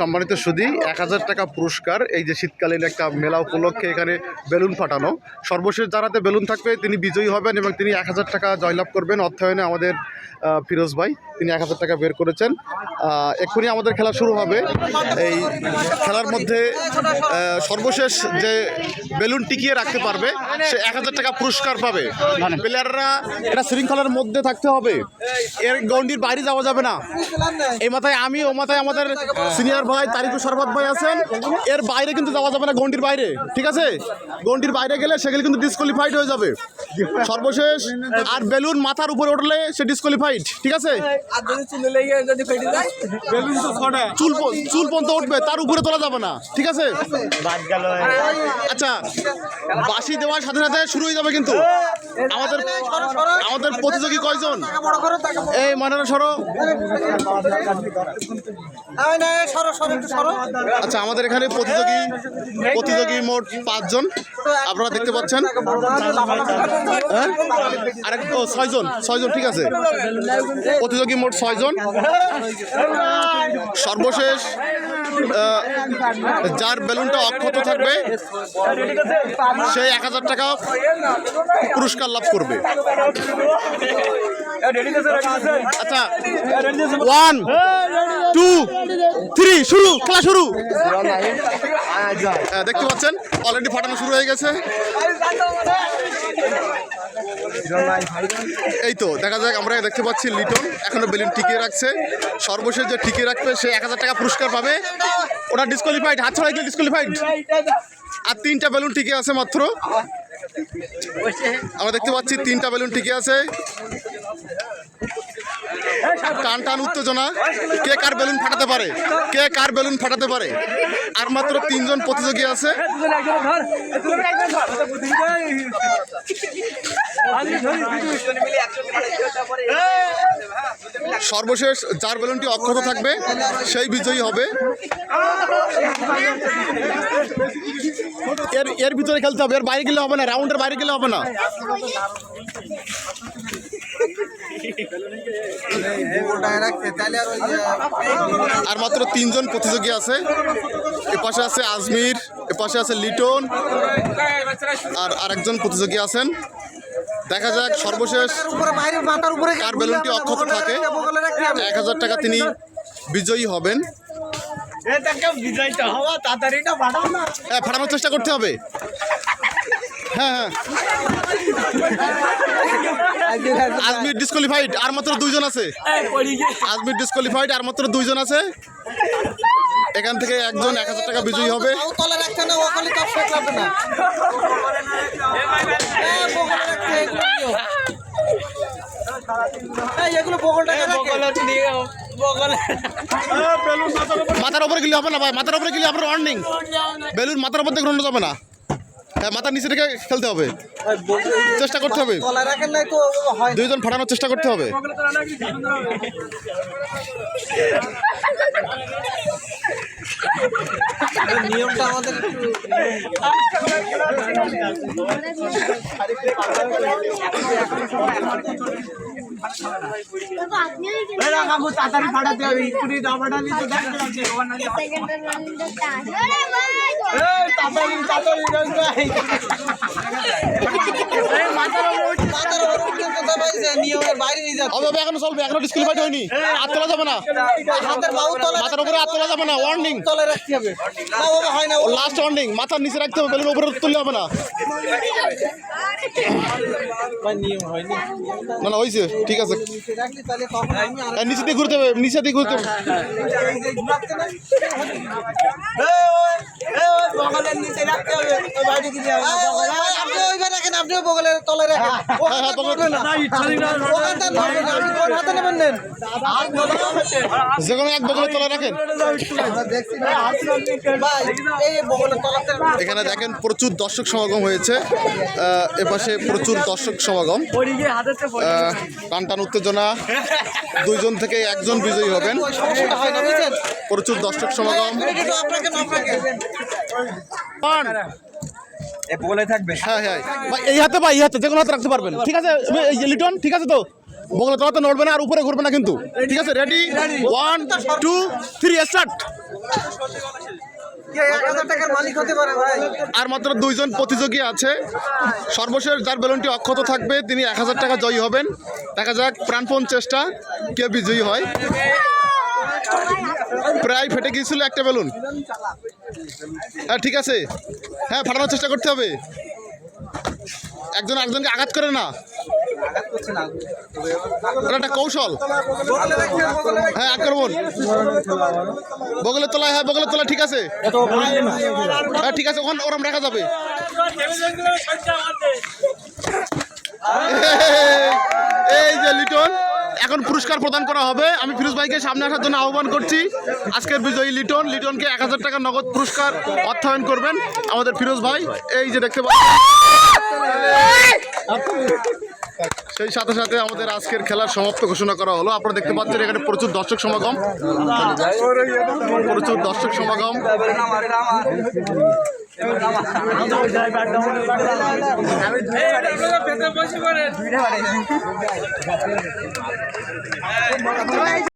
সম্মানিত সুদী এক হাজার টাকা পুরস্কার এই যে শীতকালীন একটা মেলা উপলক্ষে এখানে বেলুন ফাটানো। সর্বশেষ যারাতে বেলুন থাকবে তিনি বিজয়ী হবেন এবং তিনি এক হাজার টাকা জয়লাভ করবেন অর্থায়নে আমাদের ফিরোজ ভাই। তিনি এক হাজার টাকা বের করেছেন। এক্ষুনি আমাদের খেলা শুরু হবে। এই খেলার মধ্যে আহ, সর্বশেষ যে বেলুন টিকিয়ে রাখতে পারবে সে এক হাজার টাকা পুরস্কার পাবে। প্লেয়াররা এটা শৃঙ্খলার মধ্যে থাকতে হবে। এর গন্ডির বাইরে যাওয়া যাবে না। এই মাথায় আমি ও মাথায় আমাদের সিনিয়র ভাই তারিকুর সরবত ভাই আছেন। এর বাইরে কিন্তু যাওয়া যাবে না গন্ডির বাইরে ঠিক আছে? গন্ডির বাইরে গেলে সেগুলি কিন্তু ডিসকোয়ালিফাইড হয়ে যাবে। সর্বশেষ আর বেলুন মাথার উপরে উঠলে সে ডিসকোয়ালিফাইড ঠিক আছে? আর যদি চুলে পর্যন্ত উঠবে তার উপরে তোলা যাবে না ঠিক আছে? আচ্ছা বাসি দেওয়ার সাথে সাথে শুরু হয়ে যাবে কিন্তু। আমাদের আমাদের প্রতিযোগী কয়জন? এই মানারা সরো। আচ্ছা আমাদের এখানে প্রতিযোগী প্রতিযোগী মোট পাঁচজন। আপনারা দেখতে পাচ্ছেন। হ্যাঁ? আরেক ছয়জন ছয়জন, ঠিক আছে। প্রতিযোগী মোট ছয়জন। সর্বশেষ যার বেলুনটা অক্ষত থাকবে, সেই এক হাজার টাকা পুরস্কার লাভ করবে। আচ্ছা ওয়ান টু থ্রি শুরু, খেলা শুরু। দেখতে পাচ্ছেন অলরেডি ফাটানো শুরু হয়ে গেছে। এই তো, দেখা যাক, আমরা দেখতে পাচ্ছি লিটন। এখনও বেলুন টিকিয়ে রাখছে। সর্বশেষ যে টিকিয়ে রাখবে, সে এক হাজার টাকা পুরস্কার পাবে। ওটা ডিসকোয়ালিফাইড হাত ছড়াই ডিসকোয়ালিফাইড আর তিনটা বেলুন টিকে আছে মাত্র। আমরা দেখতে পাচ্ছি তিনটা বেলুন টিকে আছে। টান টান উত্তেজনা। কে কার বেলুন ফাটাতে পারে? কে কার বেলুন ফাটাতে পারে? আর মাত্র তিনজন প্রতিযোগী আছে। সর্বশেষ যার বেলুনটি অক্ষত থাকবে সেই বিজয়ী হবে। এর এর ভিতরে খেলতে হবে এর বাইরে গেলে হবে না রাউন্ডের বাইরে গেলে হবে না। আর আর মাত্র তিনজন প্রতিযোগী আছে। এপাশে আছে আজমির এপাশে আছে লিটন আর আরেকজন প্রতিযোগী আছেন। দেখা যাক, সর্বশেষ কার বেলুনটি অক্ষত থাকে। এক হাজার টাকা তিনি বিজয়ী হবেন। হ্যাঁ ফাটানোর চেষ্টা করতে হবে। হ্যাঁ হ্যাঁ। দুইজন আছে। আছে। এখান থেকে একজন এক হাজার টাকা বিজয়ী হবে তাও তলে রাখতে না ওখানে তো শেখ লাগবে না হ্যাঁ, বগলে রাখতে এগুলো নিও। এই, এগুলো মাথার উপরে গেলে হবে না ভাই মাথার উপরে গেলে আপনার ওয়ার্নিং বেলুন মাথার উপর থেকে যাবে না। হ্যাঁ মাথার নিচে রেখে খেলতে হবে। চেষ্টা করতে হবে। তলায় রাখেন নাই তো হয় না। দুইজন ফাটানোর চেষ্টা করতে হবে। নিয়মটা আমাদের একটু তাড়াতাড়ি ফাটাতে হবে ইকুড়ি ডাবাটা নিতে মাথার উপরে উঠলে তো দাবাইছে, নিয়মের বাইরে নিয়ে যাচ্ছে। এখনও চলবে এখনও ডিসকুয়ালিফাইড হয়নি। হাত তোলা যাবে না। হাতের বাহু তলে মাথার উপরে হাত তোলা যাবে না ওয়ার্নিং তলে রাখতে হবে। না বাবা হয় না লাস্ট ওয়ার্নিং মাথার নিচে রাখতে হবে বেলুন উপরে তুললে হবে না। না না হয়েছে ঠিক আছে। নিচে আর হ্যাঁ, নিচে দিয়ে ঘুরতে হবে নিচে দিয়ে ঘুরতে হবে। নিচে রাখতে হবে। আপনিও বগলের তলে রাখেন হ্যাঁ, হাতে নেবেন নেন যে কোনো এক তোলা রাখেন বগলের তলাতে এখানে দেখেন প্রচুর দর্শক সমাগম হয়েছে এপাশে প্রচুর দর্শক সমাগম আহ, টান টান উত্তেজনা দুইজন থেকে একজন বিজয়ী হবেন হয় প্রচুর দর্শক সমাগম বলে থাকবে। হ্যাঁ হ্যাঁ। এই হাতে বা এই হাতে যে কোনো হাতে রাখতে পারবেন। ঠিক আছে? লিটন ঠিক আছে তো? বগলে তলাতে নড়বে না আর উপরে ঘুরবে না কিন্তু। ঠিক আছে? Ready one two three start কে এক হাজার টাকার মালিক হতে পারে ভাই। আর মাত্র দুইজন প্রতিযোগী আছে। সর্বশেষ যার বেলুনটি অক্ষত থাকবে তিনি এক হাজার টাকা জয়ী হবেন। দেখা যাক প্রাণপণ চেষ্টা কে বিজয়ী হয়। প্রায় ফেটে গিয়েছিল একটা বেলুন। হ্যাঁ ঠিক আছে। হ্যাঁ ফাটানোর চেষ্টা করতে হবে। একজন আরেকজনকে আঘাত করে না। একটা কৌশল। হ্যাঁ আক্রমণ বগলের তলায় হ্যাঁ বগলের তলায়, ঠিক আছে। হ্যাঁ ঠিক আছে, ওখানে ওরম রাখা যাবে। এখন পুরস্কার প্রদান করা হবে। আমি ফিরোজ ভাইকে সামনে আসার জন্য আহ্বান করছি। আজকের বিজয়ী লিটন। লিটনকে এক হাজার টাকা নগদ পুরস্কার অর্থায়ন করবেন আমাদের ফিরোজ ভাই। এই যে দেখতে পাচ্ছেন। সেই সাথে সাথে আমাদের আজকের খেলার সমাপ্ত ঘোষণা করা হলো। আপনারা দেখতে পাচ্ছেন এখানে প্রচুর দর্শক সমাগম। প্রচুর দর্শক সমাগম। দুইটা